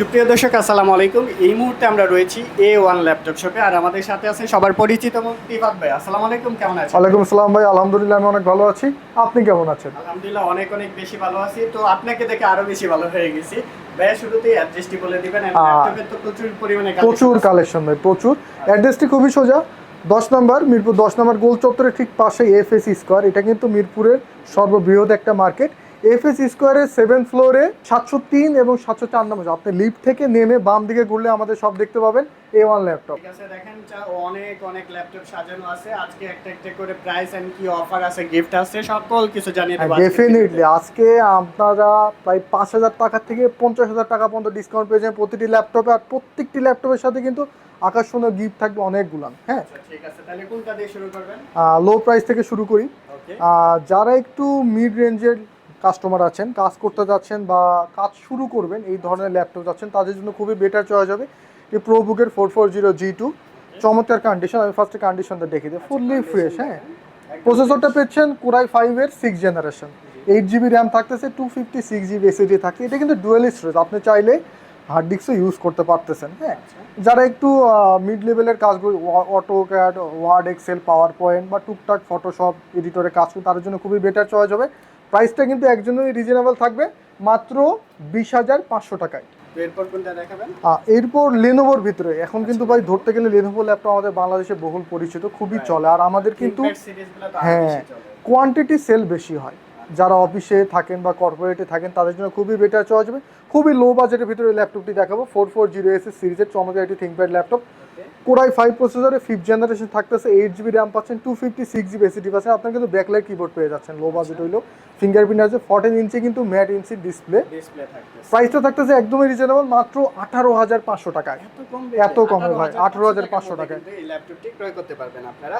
সুপ্রিয় দর্শক আসসালামু আলাইকুম। এই মুহূর্তে আমরা রয়েছি এ ওয়ান ল্যাপটপ শপে আর আমাদের সাথে আছে সবার পরিচিত মুক্তি ভাই। আসসালামু আলাইকুম কেমন আছেন? ওয়ালাইকুম আসসালাম ভাই আলহামদুলিল্লাহ আমি অনেক ভালো আছি। আপনি কেমন আছেন? আলহামদুলিল্লাহ অনেক অনেক বেশি ভালো আছি। তো আপনাকে দেখে আরও বেশি ভালো হয়ে গেছি। ভাইয়া শুরুতেই অ্যাড্রেসটি বলে দিবেন ল্যাপটপের তো প্রচুর পরিমাণে প্রচুর। কালেকশন ভাই প্রচুর। অ্যাড্রেসটি খুবই সোজা। দশ নম্বর মিরপুর দশ নম্বর গোল চত্বরের ঠিক পাশে এফএস স্কোয়ার এটা কিন্তু মিরপুরের সর্ববৃহৎ একটা মার্কেট এফএস স্কোয়ারের সেভেন ফ্লোরে সাতশো তিন এবং সাতশো চার নম্বর আপনি লিফট থেকে নেমে বাম দিকে ঘুরলে আমাদের সব দেখতে পাবেন এ ওয়ান ল্যাপটপ ঠিক আছে দেখেন অনেক অনেক ল্যাপটপ সাজানো আছে। আজকে একটা একটা করে প্রাইস এন্ড কি অফার আছে গিফট আছে সকল কিছু জানিয়ে দেবো ডেফিনেটলি আজকে আপনারা প্রায় পাঁচ হাজার টাকা থেকে পঞ্চাশ হাজার টাকা পর্যন্ত ডিসকাউন্ট পেয়ে যাবেন প্রতিটি ল্যাপটপে আর প্রত্যেকটি ল্যাপটপের সাথে কিন্তু আকর্ষণীয় গিফট থাকবে অনেকগুলান হ্যাঁ। আচ্ছা, ঠিক আছে তাহলে কোনটা দিয়ে শুরু করবেন? লো প্রাইস থেকে শুরু করি। যারা একটু মিড রেঞ্জের কাস্টমার আছেন, কাজ করতে যাচ্ছেন বা কাজ শুরু করবেন, এই ধরনের ল্যাপটপ যাচ্ছেন, তাদের জন্য খুবই বেটার চয়েস হবে। এই প্রোবুকের four four zero G two চমৎকার কন্ডিশন আমি ফার্স্টে কন্ডিশনটা দেখে দিই ফুললি ফ্রেশ হ্যাঁ। প্রসেসরটা পেয়েছেন কুরাই ফাইভের six generation eight GB RAM থাকতেছে two fifty six GB SSD থাকছে, এটা কিন্তু ডুয়েল স্টোরেজ আপনি চাইলে হার্ড ডিস্কও ইউজ করতে পারতেছেন হ্যাঁ। যারা একটু মিড লেভেলের কাজগুলো AutoCAD word Excel PowerPoint বা টুকটাক ফটোশপ এডিটরে কাজ করে, তাদের জন্য খুবই বেটার চয়েস হবে। প্রাইসটা কিন্তু একজনই রিজনেবল থাকবে মাত্র বিশ হাজার পাঁচশো টাকায়। এরপর কোনটা দেখাবেন? এরপর লেনোভোর ভিতরে। এখন কিন্তু ভাই ধরতে গেলে লেনোভো ল্যাপটপ আমাদের বাংলাদেশে বহুল পরিচিত খুবই চলে। আর আমাদের কিন্তু হ্যাঁ কোয়ান্টিটি সেল বেশি হয়। যারা অফিসে থাকেন বা কর্পোরেটে থাকেন তাদের জন্য খুবই বেটার চয়েস হবে। খুবই লো বাজেটের ভিতরে ল্যাপটপটি দেখাবো। ফোর ফোর জিরো এস সিরিজের চমৎকার একটি ThinkPad laptop core i five প্রসেসরে ফিফথ জেনারেশন থাকতেছে এইট জিবি র্যাম পাচ্ছেন two fifty six GB SSD পাচ্ছেন আপনার কিন্তু ব্যাকলাইট কিবোর্ড পেয়ে যাচ্ছেন লো বাজেট হইলেও ফিঙ্গারপ্রিন্ট আছে ফর্টিন ইঞ্চি কিন্তু ম্যাট ইঞ্চি ডিসপ্লে প্রাইসটা থাকতেছে। একদমই রিজনেবল মাত্র আঠারো হাজার পাঁচশো টাকায়। এত কম কমে ভাই, 18,500 টাকা টাকায়। এই ল্যাপটপটি ক্রয় করতে পারবেন আপনারা।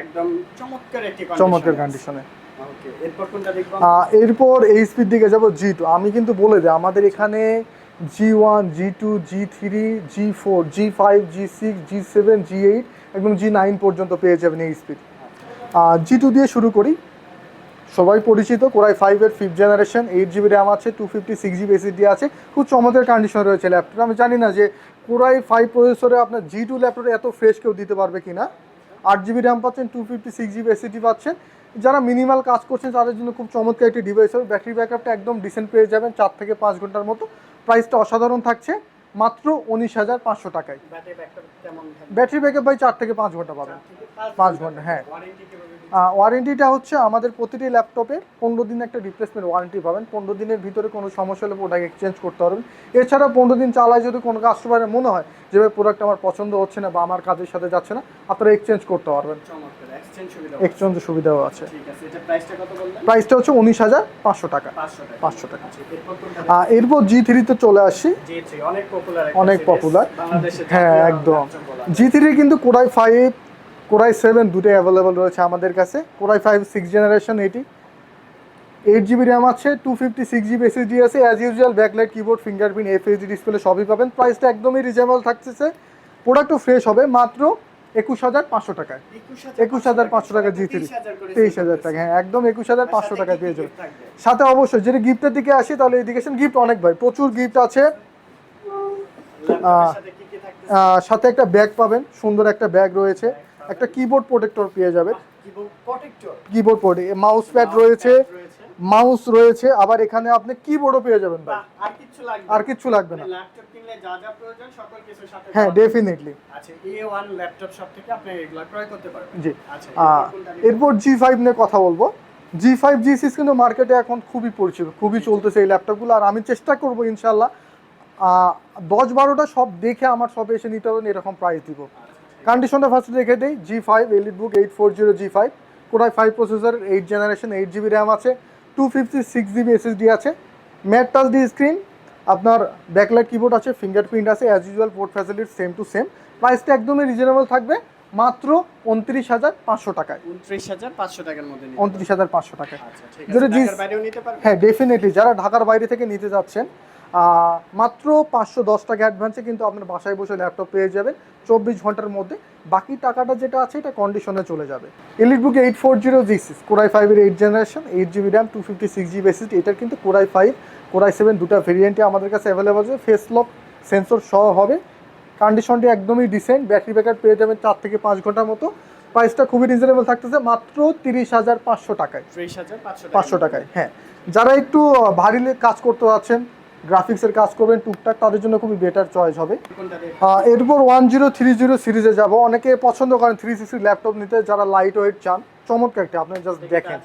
একদম চমৎকার একটি চমৎকার কন্ডিশনে এরপর কোনটা দেখব? এরপর এই দিকে যাব জি টু আমি কিন্তু বলে দিই আমাদের এখানে G one G two G three G four G five G six G seven G eight একদম জি নাইন পর্যন্ত পেয়ে যাবেন এই স্পিড আর জি টু দিয়ে শুরু করি। সবাই পরিচিত কোরাই ফাইভের fifth generation eight GB RAM আছে two fifty six GB SSD আছে, খুব চমৎকার কন্ডিশন রয়েছে ল্যাপটপ আমি জানি না যে কোরাই ফাইভ প্রসেসরে আপনার জি টু ল্যাপটপে এত ফ্রেশ কেউ দিতে পারবে কিনা। আট জিবি র্যাম পাচ্ছেন two fifty six GB SSD পাচ্ছেন। যারা মিনিমাল কাজ করছেন তাদের জন্য খুব চমৎকার একটি ডিভাইস হবে। ব্যাটারি ব্যাকআপটা একদম ডিসেন্ট পেয়ে যাবেন চার থেকে পাঁচ ঘণ্টার মতো। প্রাইসটা অসাধারণ থাকছে মাত্র উনিশ হাজার পাঁচশো টাকায়। ব্যাটারি ব্যাকআপ ভাই চার থেকে পাঁচ ঘণ্টা পাবেন। পাঁচ ঘণ্টা, হ্যাঁ। ওয়ারেন্টিটা হচ্ছে আমাদের প্রতিটি ল্যাপটপে পনেরো দিন একটা রিপ্লেসমেন্ট ওয়ারেন্টি পাবেন। পনেরো দিনের ভিতরে কোনো সমস্যা হলে প্রোডাক্ট এক্সচেঞ্জ করতে পারবেন। এছাড়া পনেরো দিন চালায় যদি কোনো কাস্টমারের মনে হয় যে প্রোডাক্ট আমার পছন্দ হচ্ছে না বা আমার কাজের সাথে যাচ্ছে না আপনারা এক্সচেঞ্জ করতে পারবেন। এক্সচেঞ্জ সুবিধাও আছে। প্রাইসটা হচ্ছে উনিশ হাজার পাঁচশো টাকা। 500 টাকা। 500 আচ্ছা, এরপর জি থ্রিতে চলে আসি। অনেক পপুলার হ্যাঁ একদম। জি থ্রি কিন্তু core i five core i seven দুটোই অ্যাভেলেবল রয়েছে আমাদের কাছে। Core i five six generation এটি এইট জিবি র্যাম আছে two fifty six GB SSD আছে as usual backlight keyboard fingerprint FHD display সবই পাবেন। প্রাইসটা একদমই রিজনেবল থাকতেছে। প্রোডাক্টও ফ্রেশ হবে মাত্র একুশ হাজার পাঁচশো টাকায়। একুশ হাজার পাঁচশো টাকা জি থ্রি তেইশ হাজার টাকা হ্যাঁ একদম একুশ হাজার পাঁচশো টাকায় পেয়ে যাবে। সাথে অবশ্যই যদি গিফটের দিকে আসি তাহলে এডুকেশন গিফট অনেক ভাই প্রচুর গিফট আছে। সাথে একটা ব্যাগ পাবেন সুন্দর একটা ব্যাগ রয়েছে। একটা কিবোর্ড প্রোটেক্টর পেয়ে যাবে কিবোর্ড পোর্ট মাউস প্যাড রয়েছে মাউস রয়েছে আবার এখানে আপনি কিবোর্ডও পেয়ে যাবেন ভাই। আর কিছু লাগবে আর কিচ্ছু লাগবে না। ল্যাপটপ কিনলে যা যা প্রয়োজন সকল কিছু সাথে হ্যাঁ ডেফিনেটলি আচ্ছা A1 ল্যাপটপ শপ থেকে আপনি এগুলা ক্রয় করতে পারবেন। জি। আচ্ছা এরপর কোনটা নিবেন? এরপর জি ফাইভ নিয়ে কথা বলব। জি ফাইভ জি সিক্স কিন্তু মার্কেটে এখন খুবই পরিচিত খুবই চলতেছে এই ল্যাপটপগুলো আর আমি চেষ্টা করব ইনশাল্লাহ দশ বারোটা সব দেখে আমার সবে এসে নিতে হবে এরকম প্রাইস দিব। কন্ডিশনটা ফার্স্ট দেখে দিই G five elite book eight four zero G five কোটায় five processor eight generation eight GB RAM আছে two fifty six GB SSD আছে ম্যাট টাচ ডি স্ক্রিন আপনার ব্যাকলাইট কিবোর্ড আছে ফিঙ্গারপ্রিন্ট আছে as usual port facility same to same প্রাইসটা একদমই reasonable থাকবে মাত্র উনত্রিশ হাজার পাঁচশো টাকায়। 29500 টাকার মধ্যে উনত্রিশ হাজার পাঁচশো টাকায়। আচ্ছা যদি হ্যাঁ ডেফিনেটলি যারা ঢাকার বাইরে থেকে নিতে যাচ্ছেন মাত্র পাঁচশো দশ টাকা অ্যাডভান্সে কিন্তু আপনার বাসায় বসে ল্যাপটপ পেয়ে যাবেন। চব্বিশ ঘণ্টার মধ্যে। বাকি টাকাটা যেটা আছে এটা কন্ডিশনে চলে যাবে। Elite book eight four zero G six core i ফাইভের eight generation eight GB RAM two fifty six GB SSD এটার কিন্তু কোরাই ফাইভ কোরাই সেভেন দুটো ভেরিয়েন্টে আমাদের কাছে অ্যাভেলেবল আছে। ফেস লক সেন্সর সহ হবে। কন্ডিশনটি একদমই ডিসেন্ট ব্যাটারি ব্যাকআপ পেয়ে যাবেন চার থেকে পাঁচ ঘণ্টার মতো। প্রাইসটা খুবই রিজনেবল থাকতেছে মাত্র তিরিশ হাজার পাঁচশো টাকায়। ত্রিশ হাজার পাঁচশো টাকায় হ্যাঁ। যারা একটু ভারী কাজ করতে যাচ্ছেন গ্রাফিক্সের কাজ করবেন টুকটাক তাদের জন্য খুবই বেটার চয়েস হবে। এরপর ওয়ান জিরো থ্রি জিরো সিরিজে যাব। অনেকে পছন্দ করেন থ্রি সিক্সটি ল্যাপটপ নিতে যারা লাইট ওয়েট চান। চমৎকার একটা আপনি জাস্ট দেখেন?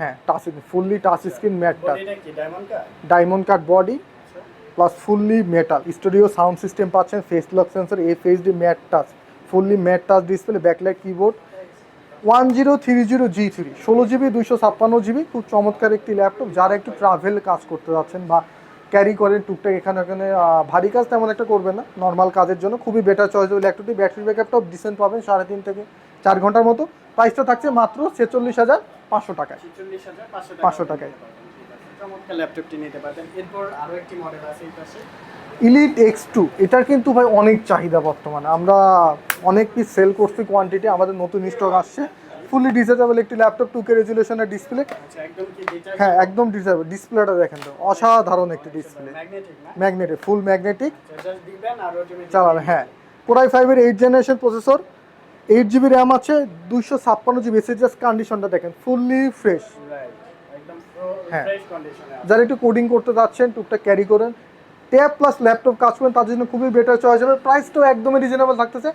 হ্যাঁ touch fully touch screen matte touch diamond cut body plus fully metal studio sound system পাচ্ছেন face lock sensor F HD matte touch fully matte touch display backlight keyboard one zero three zero G three ষোলো GB দুইশো ছাপ্পান্ন GB খুব চমৎকার একটি laptop যারা একটু travel কাজ করতে যাচ্ছেন বা ক্যারি করেন টুকটাক এখানে ওখানে ভারী কাজ তেমন একটা করবেন না। নর্মাল কাজের জন্য খুবই বেটার চয়েস ল্যাপটপটি ব্যাটারি ব্যাকআপটাও ডিসেন্ট পাবেন সাড়ে তিন থেকে চার ঘণ্টার মতো। প্রাইসটা থাকছে মাত্র ছেচল্লিশ হাজার পাঁচশো টাকায়। পাঁচশো টাকায়। ল্যাপটপটি নিতে পারবেন এরপর আরও একটি মডেল আছে এই পাশে। ইলিট এক্স টু এটার কিন্তু ভাই অনেক চাহিদা বর্তমানে। আমরা অনেক পিস সেল করছি কোয়ান্টিটি আমাদের নতুন স্টক আসছে। ফুলি ডিসেবল একটি ল্যাপটপ টু কে রেজুলেশনের ডিসপ্লে আচ্ছা একদম কি ডিজিটাল হ্যাঁ একদম ডিসেবল ডিসপ্লেটা দেখেন তো অসাধারণ একটি display magnetic full magnetic just দিবেন আর চালাবে হ্যাঁ। কোরাই ফাইভের eight generation processor eight GB RAM আছে দুইশো ছাপ্পান্ন জিবি এসএসএস কন্ডিশনটা দেখেন ফুললি ফ্রেশ রাইট একদম হ্যাঁ। যারা একটু কোডিং করতে যাচ্ছেন টুকটাক ক্যারি করেন। ট্যাব প্লাস ল্যাপটপ কাজ করেন তাদের জন্য খুবই বেটার চয়েস হবে। প্রাইসটাও একদমই রিজনেবল থাকতেছে।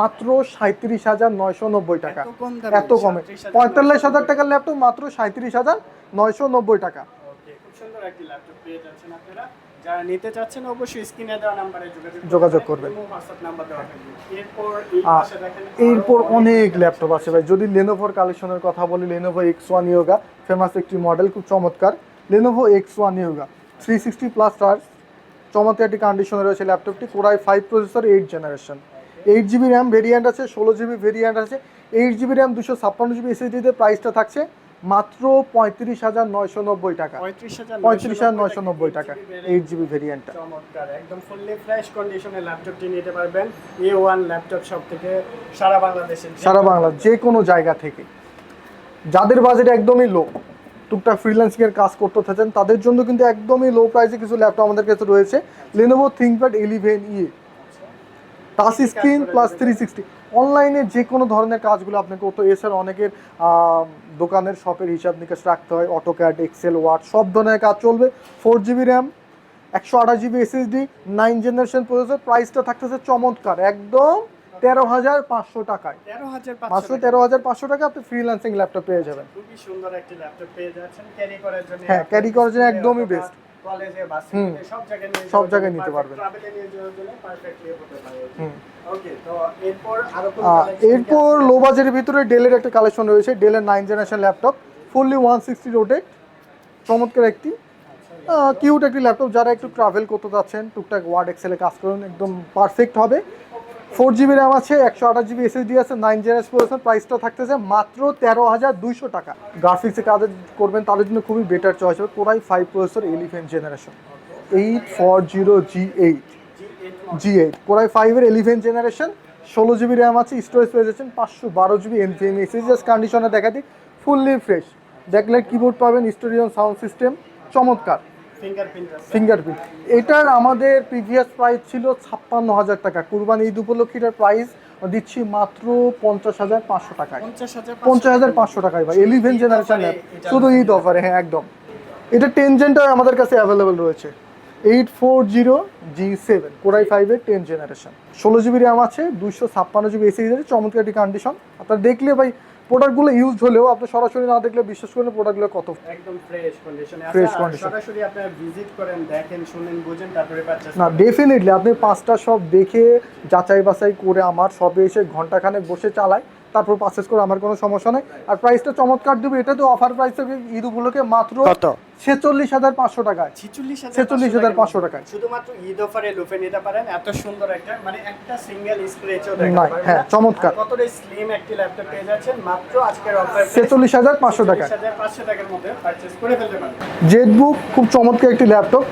মাত্র সাঁত্রিশ হাজার নয়শো নব্বই টাকা। এত কম পঁয়তাল্লিশ হাজার টাকার ল্যাপটপ মাত্র সাঁত্রিশ হাজার নয়শো নব্বই টাকা। সুন্দর একটি ল্যাপটপ পেয়ে যাচ্ছেন আপনারা। যারা নিতে চাচ্ছেন অবশ্যই স্ক্রিনে দেওয়া নাম্বারে যোগাযোগ করবেন। এরপর অনেক ল্যাপটপ আছে ভাই। যদি লেনোভোর কালেকশনের কথা বলি Lenovo X one Yoga famous একটি মডেল খুব চমৎকার। Lenovo X one Yoga three sixty plus charge চমৎকার একটি কন্ডিশনে রয়েছে ল্যাপটপটি core i five processor eight generation eight GB RAM variant আছে ষোলো জিবি ভেরিয়েন্ট আছে এইট জিবি র্যাম দুশো ছাপ্পান্ন জিবি এসএসডিতে প্রাইসটা থাকছে মাত্র পঁয়ত্রিশ হাজার নয়শো নব্বই টাকা। পঁয়ত্রিশ হাজার নয়শো নব্বই টাকা। এইট জিবি ভেরিয়েন্টটা চমৎকার একদম ফুললি ফ্রেশ কন্ডিশনে ল্যাপটপটি নিতে পারবেন। এ ওয়ান ল্যাপটপ সব থেকে সারা বাংলাদেশে সারা বাংলা যে কোনো জায়গা থেকে। যাদের বাজেট একদমই লো টুকটাক ফ্রিল্যান্সিং এর কাজ করতে থাকেন তাদের জন্য কিন্তু একদমই লো প্রাইসে কিছু ল্যাপটপ আমাদের কাছে রয়েছে। Lenovo ThinkPad eleven E touch screen plus three sixty অনলাইনে যে কোনো ধরনের কাজগুলো আপনাকে করতে। এছাড়া অনেকের দোকানের শপের হিসাব নিকাশ রাখতে হয় অটোক্যাড এক্সেল ওয়ার্ড সব ধরনের কাজ চলবে। ফোর জিবি র্যাম একশো আঠাশ GB SSD nine generation processor প্রাইসটা থাকতেছে চমৎকার একদম তেরো হাজার পাঁচশো টাকায়। হাজার পাঁচশো তেরো হাজার পাঁচশো টাকা আপনি ফ্রিল্যান্সিং ল্যাপটপ পেয়ে যাবেন। খুবই সুন্দর একটি ল্যাপটপ পেয়ে যাচ্ছেন ক্যারি করার জন্য হ্যাঁ, carry করার জন্য একদমই best। কলেজে। বাসে সব জায়গায় সব জায়গায় নিতে পারবেন। হুম। এরপর? লো বাজেটের ভিতরে ডেলের একটা কালেকশন রয়েছে ডেলের nine generation laptop fully one sixty rotate চমৎকার একটি কিউট একটি ল্যাপটপ যারা একটু ট্রাভেল করতে যাচ্ছেন টুকটাক ওয়ার্ড এক্সেলে কাজ করুন একদম পারফেক্ট হবে ফোর জিবি র্যাম আছে, একশো আঠাশ জিবি এসএসডি আছে নাইন জেনারেশন প্রসেসর প্রাইসটা থাকতেছে মাত্র তেরো হাজার দুইশো টাকা। গ্রাফিক্সে কাজ করবেন তাদের জন্য খুবই বেটার চয়েস হবে core i five processor eleven generation eight four zero G eight G eight core i ফাইভের এলিভেন জেনারেশন ষোলো জিবি র্যাম আছে স্টোরেজ পেয়ে যাচ্ছেন পাঁচশো বারো জিবি এনভিএম এসএস কন্ডিশনে দেখা দিই ফুললি ফ্রেশ দেখলে কিবোর্ড পাবেন স্টোরিয়ন সাউন্ড সিস্টেম চমৎকার। ফিঙ্গারপ্রিন্ট এটার আমাদের প্রিভিয়াস প্রাইস ছিল ছাপ্পান্ন হাজার টাকা। কুরবানি ঈদ উপলক্ষে এটার প্রাইস দিচ্ছি মাত্র পঞ্চাশ হাজার পাঁচশো টাকায়। পঞ্চাশ হাজার পাঁচশো টাকায়। ভাই। এলিভেন ঈদ জেনারেশন শুধু ঈদ অফারে হ্যাঁ একদম। এটা টেন জেনটা আমাদের কাছে অ্যাভেলেবেল রয়েছে। Eight four zero G seven core i ফাইভের টেন জেনারেশন ষোলো জিবি র্যাম আছে দুশো ছাপ্পান্ন জিবি এসি চমৎকার একটি কন্ডিশন আপনার দেখলে ভাই প্রোডাক্টগুলো ইউজ হলেও আপনি সরাসরি না দেখলে বিশ্বাস করেন প্রোডাক্টগুলো কত একদম ফ্রেশ কন্ডিশনে আছে কন্ডিশন সরাসরি আপনি ভিজিট করেন দেখেন শুনেন বুঝেন তারপরে পারচেজ না ডেফিনেটলি আপনি পাঁচটা সব দেখে যাচাই বাছাই করে আমার সবে এসে ঘন্টাখানেক বসে চালায়। তারপর পারচেস করে আমার কোনো সমস্যা নেই। আর প্রাইসটা চমৎকার দেবে। এটা তো অফার প্রাইস থেকে ঈদ উপলক্ষে মাত্র কত? ছেচল্লিশ হাজার পাঁচশো টাকায়। ছিচল্লিশ ছেচল্লিশ হাজার পাঁচশো টাকায়। শুধুমাত্র ঈদ অফারে লুফে নিতে পারেন। এত সুন্দর একটা মানে একটা সিঙ্গেল হ্যাঁ, চমৎকার। কতটা স্লিম একটি ল্যাপটপ পেয়ে যাচ্ছেন মাত্র আজকের অফার ছেচল্লিশ হাজার পাঁচশো পাঁচশো টাকার মধ্যে পারচেজ করে ফেলতে পারেন জেটবুক খুব চমৎকার একটি ল্যাপটপ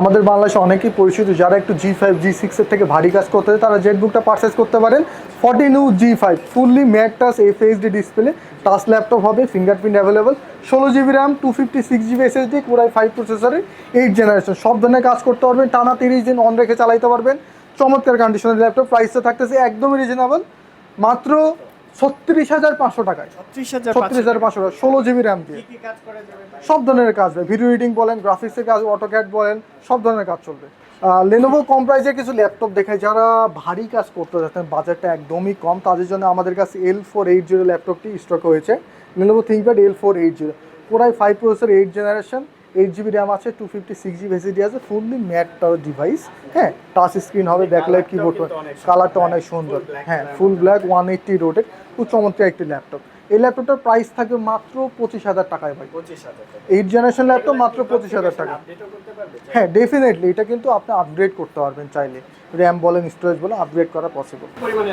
আমাদের বাংলাদেশে অনেকেই পরিচিত যারা একটু জি ফাইভ জি সিক্সের থেকে ভারী কাজ করতে তারা জেটবুকটা পারচেস করতে পারেন। Forty new G five fully matte touch F HD display touch laptop হবে ফিঙ্গারপ্রিন্ট অ্যাভেলেবল ষোলো GB RAM two fifty six GB SS SSD core i five প্রসেসরের এইট জেনারেশন সব ধরনের কাজ করতে পারবেন টানা তিরিশ দিন অন রেখে চালাইতে পারবেন। চমৎকার কন্ডিশনের ল্যাপটপ প্রাইসটা থাকতেছে একদমই রিজনেবল মাত্র ছত্রিশ হাজার পাঁচশো টাকায়। ছত্রিশ হাজার পাঁচশো। টাকা ষোলো জিবি র্যাম দিয়ে? সব ধরনের কাজ হবে ভিডিও এডিটিং বলেন গ্রাফিক্সের কাজ অটোক্যাড বলেন সব ধরনের কাজ চলবে। লেনোভো কম প্রাইসে কিছু ল্যাপটপ দেখায় যারা ভারী কাজ করতে যাচ্ছেন বাজারটা একদমই কম তাদের জন্য আমাদের কাছে এল ফোর এইট জিরো ল্যাপটপটি স্টক হয়েছে Lenovo ThinkPad L four eight zero core i five processor eight generation eight GB RAM আছে two fifty six GB SSD আছে ফুললি ম্যাট ডিভাইস হ্যাঁ টাচ স্ক্রিন হবে ব্যাকলাইট কিবোর্ড কালারটা অনেক সুন্দর হ্যাঁ full black one eighty rotate খুব চমৎকার একটি ল্যাপটপ এই ল্যাপটপটার প্রাইস থাকবে মাত্র পঁচিশ হাজার টাকায় ভাই। পঁচিশ হাজার এইট জেনারেশন ল্যাপটপ মাত্র পঁচিশ হাজার টাকা। হ্যাঁ ডেফিনেটলি এটা কিন্তু আপনি আপগ্রেড করতে পারবেন চাইলে। র্যাম বলেন স্টোরেজ বলেন আপগ্রেড করা পসিবল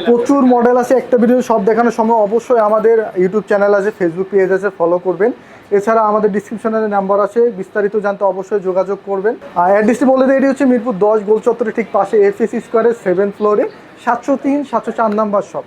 প্রচুর মডেল আছে একটা ভিডিও সব দেখানোর সময় অবশ্যই আমাদের ইউটিউব চ্যানেল আছে ফেসবুক পেজ আছে ফলো করবেন। এছাড়া আমাদের ডিসক্রিপশনে নাম্বার আছে বিস্তারিত জানতে অবশ্যই যোগাযোগ করবেন। আর অ্যাড্রেসটি বলে দিই এটি হচ্ছে মিরপুর দশ গোল চত্বরের ঠিক পাশে এফএসি স্কোয়ারের সেভেন ফ্লোরে সাতশো তিন সাতশো চার নাম্বার শপ